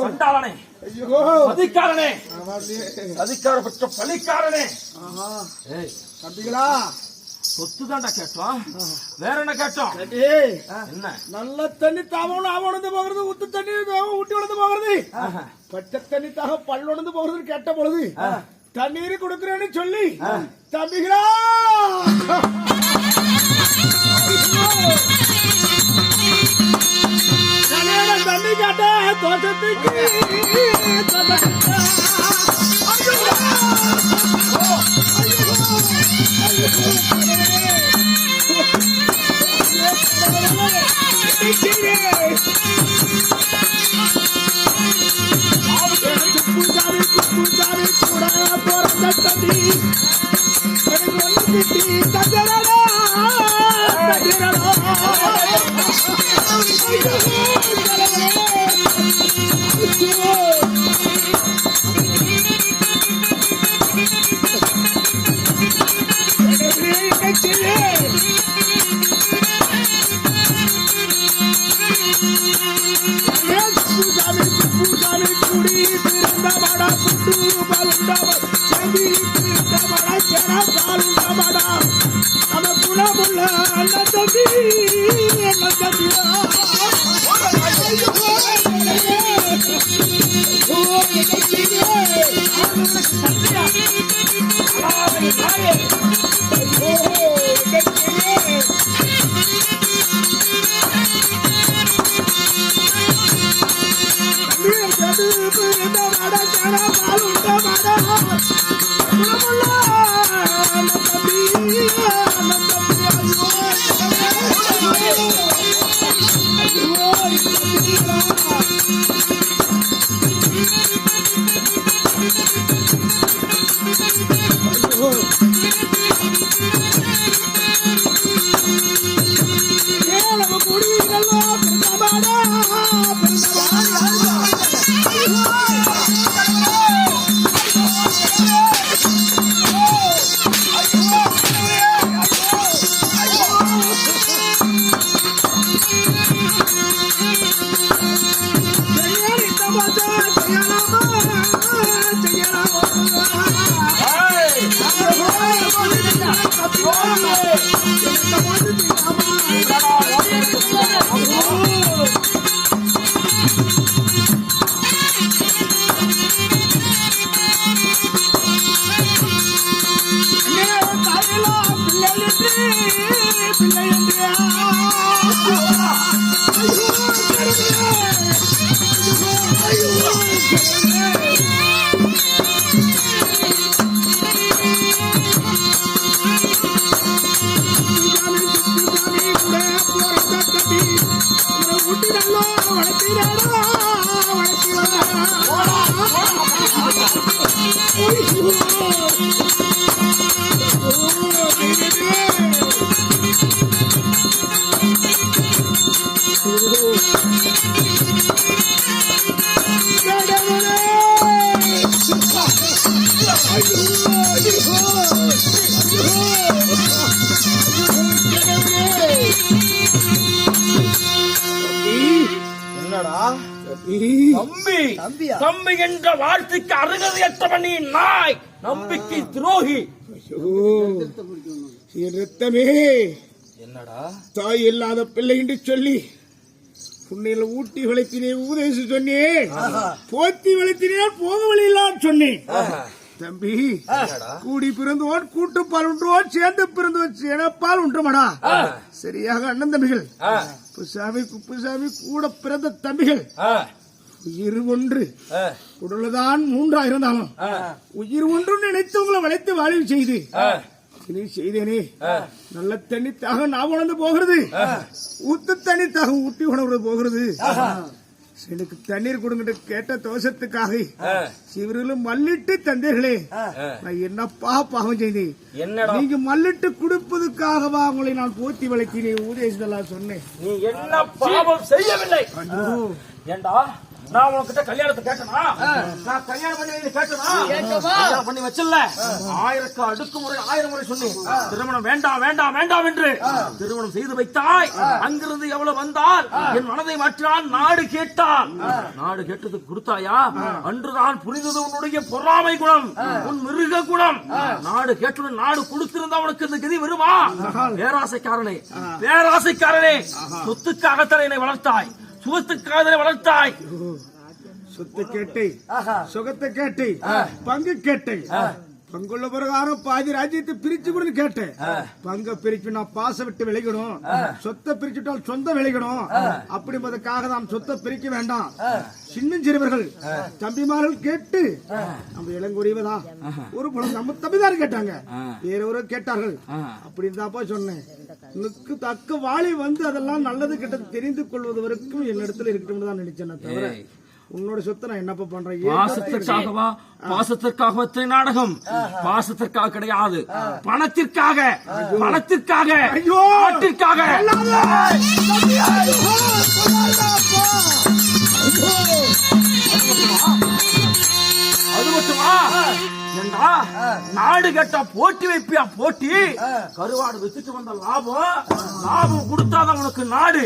சண்டாளனே ஆமாடி. அதிகார பெற்ற பலிக்காரனே தம்பிகளா சொத்து தான்டா கேட்டோம். வேற என்ன கேட்டோம்? என்ன? நல்ல தண்ணி தாவணும் ஆவணந்து போகிறது உத்து தண்ணி ஊட்டி உணர்ந்து போகிறது. பச்சை தண்ணி தாக பல் உணர்ந்து போகிறது கேட்ட பொழுது தண்ணீர் கொடுக்கிறேன்னு சொல்லி தம்பிகளா கேட்ட தோட்டத்துக்கு பூஜாரி கூடி பிறந்த மடா Oh, my God. தம்பி. தம்பி என்ற வார்த்தைக்கு அருகதையற்றவன் நீ நாய். நம்பிக்கை துரோகி. ரத்தமே என்னடா? தாய் இல்லாத பிள்ளை என்று சொல்லி புண்ணியில ஊட்டி வளைத்தினே உபதேசி சொன்னே போத்தி வளைத்தினே போக வழியில்லாம் சொன்னேன். தம்பி கூடி பிறந்தோன் கூட்டு பால் உண்டுவோன் சேர்ந்து பிறந்தோன் சேனப்பால் உண்டுமடா. சரியாக அண்ணன் தம்பிகள் குப்புசாமி குப்புசாமி கூட பிறந்த தம்பிகள். உயிர் ஒன்று. உடலுதான் மூன்றா இருந்தாலும் ஆ, உயிர் ஒன்று நினைத்து உங்களை வளைத்து வாழ்வு செய்து இனி செய்தேனே. நல்ல தண்ணி தாக நான் உணர்ந்து போகிறது. ஊத்து தண்ணி தாக ஊட்டி உணர்வு போகிறது. எனக்கு தண்ணீர் கொடுங்கிட்டு கேட்ட தோஷத்துக்காக. சிவர்களும் மல்லிட்டு தந்தீர்களே. நான் என்னப்பா பாவம் செய்தேன். நீங்க மல்லிட்டு குடிப்பதுக்காகவா உங்களை நான் போத்தி வளைத்தினேன் ஊதேசதெல்லாம் சொன்னேன். நீ என்ன பாவம் செய்யவில்லை? ஏண்டா? நான் உனக்கிட்ட கல்யாணத்தை கேட்டனா? நான் கல்யாணம் பண்ணி கேட்டனா? பண்ணி வச்சல ஆயிரக்கு அடுக்கு முறை ஆயிரம் முறை சொன்னேன். திருமணம் வேண்டாம் வேண்டாம் வேண்டாம் என்று. திருமணம் செய்து வைத்தாய். அங்கிருந்து எவ்வளவு வந்தால்? என் மனதை மாற்றினான் நாடு கேட்டான். நாடு கேட்டதுக்கு கொடுத்தாயா? அன்றுதான் புரிந்தது உன்னுடைய பொறாமை குணம். உன் மிருக குணம். நாடு கேட்டதும் நாடு கொடுத்திருந்தா உனக்கு இந்த கதி வருமா? பேராசைக்காரனே. பேராசைக்காரனே. சொத்துக்காகத்தான் என்னை வளர்த்தாய். சுகத்துக்காக வளர்த்தாய். சொத்து கேட்டை சுகத்தை கேட்டை பங்கு கேட்டை பங்குள்ள பிரகாரம் பாதி ராஜ்யத்தை பிரிச்சு கொடுன்னு கேட்டேன் பங்க பிரிச்சு நான் பாச விட்டு விளைக்கணும் சொத்தை பிரிச்சுட்டால் சொந்த விளைக்கணும் அப்படின்றதுக்காக தான் சொத்தை பிரிக்க வேண்டாம். சின்னஞ்சிறுவர்கள் தம்பிமார்கள் கேட்டு நம்ம இளங்குடிவதா ஒரு புலம் நம்ம தம்பிதார் கேட்டாங்க. வேற ஒரு கேட்டார்கள். அப்படின்னு தான்ப்பா சொன்னேன். உனக்கு தக்க வாளி வந்து அதெல்லாம் நல்லது கெட்டது தெரிந்து கொள்வது வரைக்கும் என்னிடத்துல இருக்கட்டும் தான் நினைச்சேன் தவிர உன்னோட சொத்தை நான் என்னப்பா பண்றேன்? பாசத்திற்காகவா? பாசத்திற்காக இத்தனை நாடகம்? பாசத்திற்காக கிடையாது. பணத்திற்காக பணத்திற்காக ஐயோ! நாட்டிற்காக. அது மட்டுமா? ஏண்டா? நாடு கேட்டா போட்டி வைப்பியா? போட்டி? கருவாடு வித்துட்டு வந்த லாபம். லாபம் கொடுத்தாதான் உனக்கு நாடு.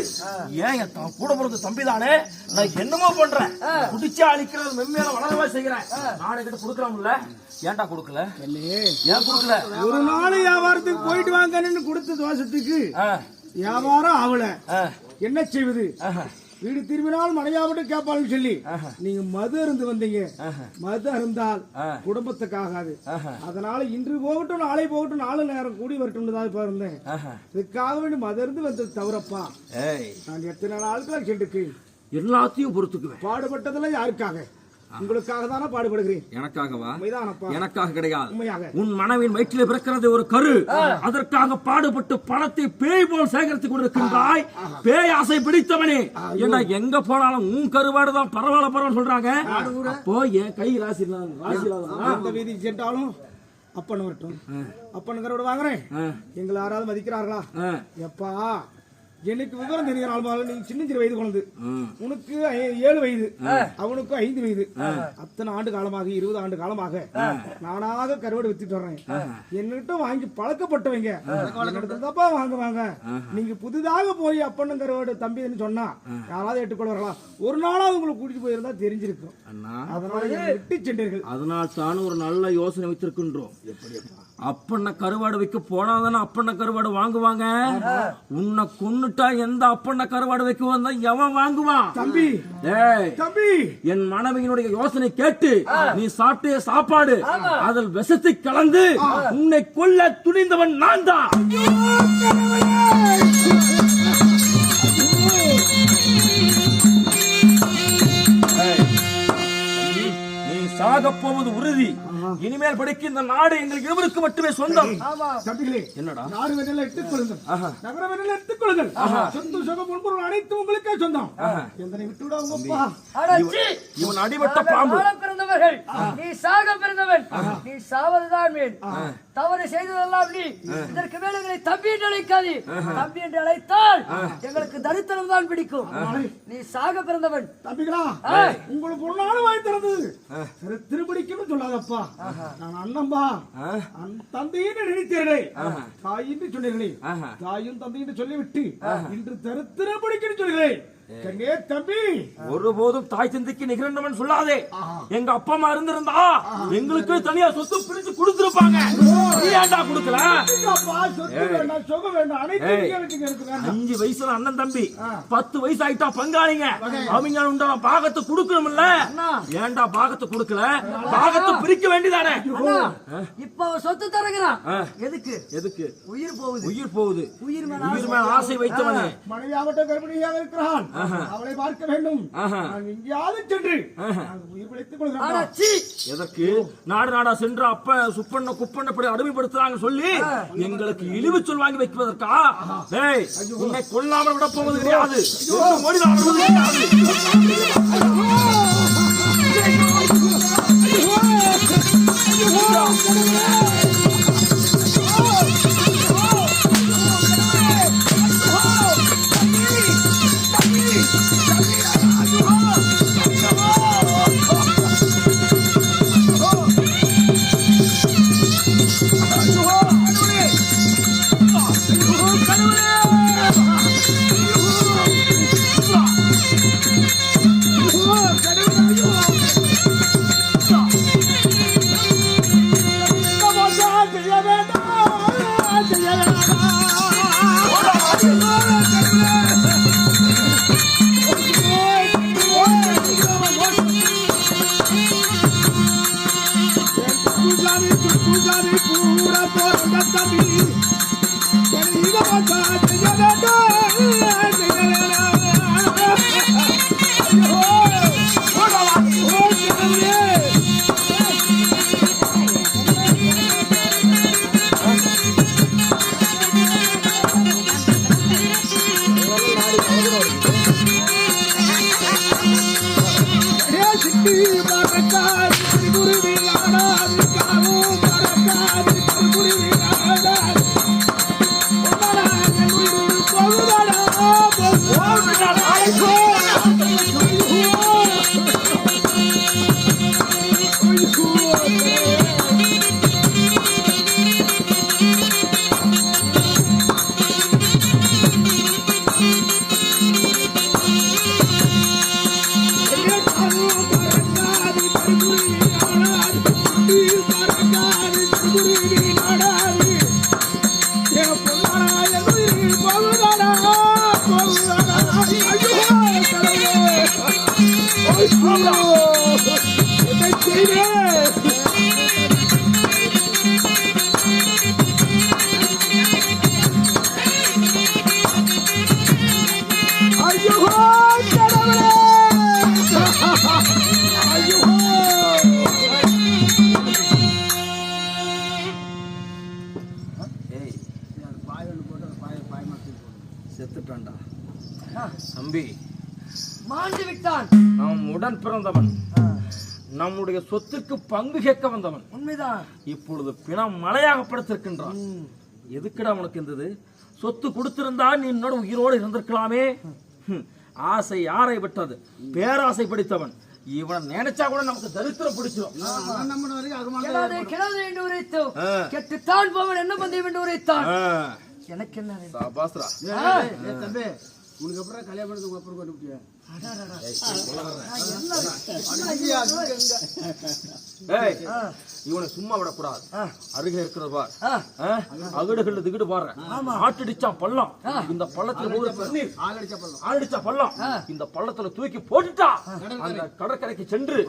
ஏன் என் கூட பிறந்த தம்பிதானே? நான் என்னமோ பண்றேன். குடிச்சு அழிக்கிறது மென்மேல வளரவே செய்கிறேன். நாடு கிட்ட கொடுக்கலாம்ல ஏன்டா கொடுக்கல? ஏன் கொடுக்கல? ஒரு நாள் வியாபாரத்துக்கு போயிட்டு வாங்கன்னு கொடுத்த தோசத்துக்கு வியாபாரம் ஆகல. என்ன செய்வது. வீடு திரும்பினால் மனையாவிட்டு கேட்பாள்னு சொல்லி. நீங்க மது அருந்து வந்தீங்க. மது அருந்தால் குடும்பத்துக்கு ஆகாது. அதனால இன்று போகட்டும் நாளை போகட்டும் நாலு நேரம் கூடி வரட்டும் தான் இப்ப இருந்தேன். இதுக்காக வேண்டி மது அருந்து வந்தது தவறப்பா. ஏய். நான் எத்தனை நாட்களா கேட்டுக்கு எல்லாத்தையும் பொறுத்துக்குவேன். பாடுபட்டதெல்லாம் யாருக்காக? உங்களுக்காக தானே பாடுபடுகிறேன். எனக்காகவா? எனக்காக கிடையாது. உன் மனைவின் வயிற்றிலே பிறக்கிறது ஒரு கரு. அதற்காக பாடுபட்டு பணத்தை பேய் போல் சேகரித்துக் கொண்டிருக்கின்றாய். பேய் ஆசை பிடித்தவனே. என்ன எங்க போனாலும் உன் கருவாடு தான் பரவாயில்ல பரவாயில்ல சொல்றாங்க? அப்போ என் கை ராசி ராசி வீதிக்கு சென்றாலும் அப்பன் வரட்டும். அப்பனுங்கிறோட வாங்குறேன். எங்களை யாராவது மதிக்கிறார்களா? எப்பா எனக்கு விவரம் தெரிகிற ஆள் நீ சின்ன சிறு வயது குழந்தை. உனக்கு ஏழு வயது அவனுக்கு ஐந்து வயது. அத்தனை ஆண்டு காலமாக இருபது ஆண்டு காலமாக நானாக கருவாடு வித்துட்டு வர்றேன். என்கிட்ட வாங்கி பழக்கப்பட்டவங்க. தான்ப்பா வாங்குவாங்க நீங்க புதிதாக போய் அப்பனும் கருவாடு தம்பின்னு சொன்னா யாராவது ஏற்றுக்கொள்வார்களா? ஒரு நாளாவது உங்களுக்கு கூட்டிட்டு போயிருந்தா தெரிஞ்சிருக்கும். அதனால விட்டு சென்றீர்கள். அதனால் தான் ஒரு நல்ல யோசனை வைத்திருக்கின்றோம். அப்பண்ண கருவாடு வைக்க போனாதானே அப்பண்ண கருவாடு வாங்குவாங்க? உன்னை கொன்னுட்டா எந்த அப்பண்ண கருவாடு வைக்க வந்தா எவன் வாங்குவான்? தம்பி தம்பி. என் மனைவியினுடைய யோசனை கேட்டு நீ சாப்பிட்ட சாப்பாடு அதில் விஷத்தை கலந்து உன்னை கொல்ல துணிந்தவன் நான் தான் இனிமேல் படிக்க இந்த நாடு எங்களுக்கு இருவருக்கு மட்டுமே சொந்தம். தம்பிகளே என்னடா? நாடு வெண்ணெல்லாம் எடுத்துக் கொள்ளுங்கள். நகர வெண்ணெல்லாம் எடுத்துக் கொள்ளுங்கள். சொத்து சுகம் முன்பொருள் அனைத்து உங்களுக்கே சொந்தம். எந்தனை விட்டு விடாங்கப்பா அடச்சி! இவன் அடிபட்ட பாம்பு. பிறந்தவர்கள். நீ சாக பிறந்தவன். நீ சாவதுதான் மேல். தவறு செய்ததெல்லாம் நீ. இதற்கு மேல எங்களை தம்பி என்று அழைக்காது. தம்பி என்று அழைத்தால் எங்களுக்கு தரித்திரம் தான் பிடிக்கும். நீ சாக பிறந்தவன். தம்பிகளா உங்களுக்கு நாள் வாங்கி திறந்தது சரி திருப்படிக்கணும் சொல்லாதப்பா. நான் அண்ணன்பா அன் தந்தைன்னு நினைத்தீர்களே. தாயின்னு சொன்னீர்களே. தாயும் தந்தைன்னு சொல்லிவிட்டு இன்று தரித்திரப்படிக்கணும் சொல்கிறேன். கண்ணே தம்பி. ஒருபோதும் தாய் தந்தைக்கு நிகழ்ந்தவன் சொல்லாதே. எங்க அப்பா அம்மா இருந்திருந்தா எங்களுக்கு தனியா சொத்து பிரிச்சு கொடுத்திருப்பாங்க. நீ ஏன்டா கொடுக்கல? அஞ்சு வயசுல அண்ணன் தம்பி பத்து வயசு ஆயிட்டா பங்காளிங்க அவங்க உண்டான பாகத்தை கொடுக்கணும்ல? ஏன்டா பாகத்தை கொடுக்கல? பாகத்தை பிரிக்க வேண்டியதானே? இப்ப சொத்து தரங்கிறான் எதுக்கு? எதுக்கு? உயிர் போகுது. உயிர் போகுது. உயிர் மேல ஆசை வைத்தவனே. மனைவியாவட்ட கர்ப்பிணியாக இருக்கிறான். அவளை பார்க்க வேண்டும். நான் எங்கேயாவது சென்று நான் உயிர் பிழைத்துக் கொள்கிறேன் அடச்சி! எதற்கு? நாடு நாடா சென்று அப்ப சுப்பண்ண குப்பண்ண இப்படி அடிமைப்படுத்துறாங்க சொல்லி எங்களுக்கு இழிவு சொல் வாங்கி வைப்பதற்கா? டேய் உன்னை கொல்லாமல் விட போவது கிடையாது. கிடையாது செத்துட்டான்டா. தம்பி. மாண்டு விட்டான். நாம் உடன் பிறந்தவன். நம்முடைய சொத்துக்கு பங்கு கேட்க வந்தவன். உண்மைதான். இப்பொழுது பிணம் மலையாக படுத்திருக்கின்றான். எதுக்குடா உனக்கு இருந்தது? சொத்து கொடுத்திருந்தா நீ என்னோட உயிரோடு இருந்திருக்கலாமே? ஹம், ஆசை யாரை விட்டது? பேராசை படித்தவன். இவன் நினைச்சா கூட நமக்கு தரித்திரம் பிடிச்சிடும் ஆ. கெட்டுத்தான் போவன் என்ன பந்தயம் என்று உரைத்தான். எனக்கு என்ன. தம்பி உனக்கு அப்புறம் கல்யாணம் பண்ணதுக்கு அப்புறம் கொண்டு ஏய், இவனை சும்மா விடக்கூடாது. அருகே இருக்கிறது பார். ஆ. ஆ, அகடுகள் திகிடு பாரு. ஆட்டடிச்சா பள்ளம். இந்த பள்ளத்துல ஆடிச்சா பள்ளம். இந்த பள்ளத்துல தூக்கி போட்டுட்டா. அந்த கடற்கரைக்கு சென்று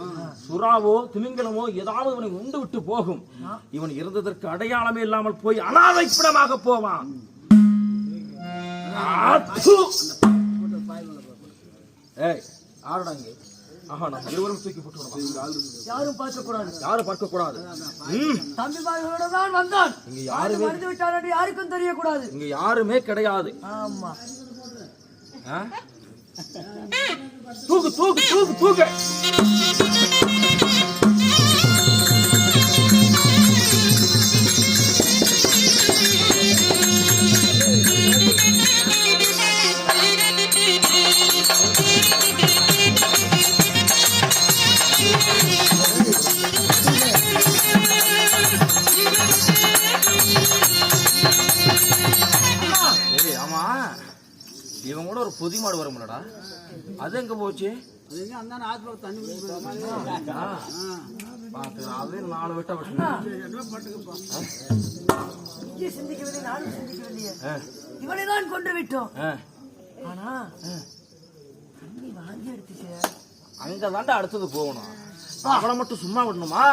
சுறாவோ திமிங்கலமோ ஏதாவது இவனை உண்டு விட்டு போகும். இவன் இருந்ததற்கு அடையாளமே இல்லாமல் போய் அனாதைப்பிடமாக போவான்! ஏய் ஆறுடா இங்க? ஆஹா நம்ம இருவரும் தூக்கி போட்டு யாரும் பார்க்க கூடாது யாரும் பார்க்க கூடாது தம்பிமார்களோட தான் வந்தான். இங்க யாரு மறைந்து என்று யாருக்கும் தெரியக்கூடாது. இங்க யாருமே கிடையாது. ஆமா? தூக்கு தூக்கு தூக்கு தூக்கு. இவன் கூட ஒரு பொதி மாடு வரும்லடா அது எங்க போச்சு? அது நாலு விட்டா விட்டு இங்கே சிந்திக்கவில்லை நானும் சிந்திக்கவில்லையே. இவனை தான் கொண்டு விட்டோம். ஆனா தண்ணி வாங்கி எடுத்துச்சு அங்க அடுத்தது போகணும். அவனை மட்டும் சும்மா விடணுமா?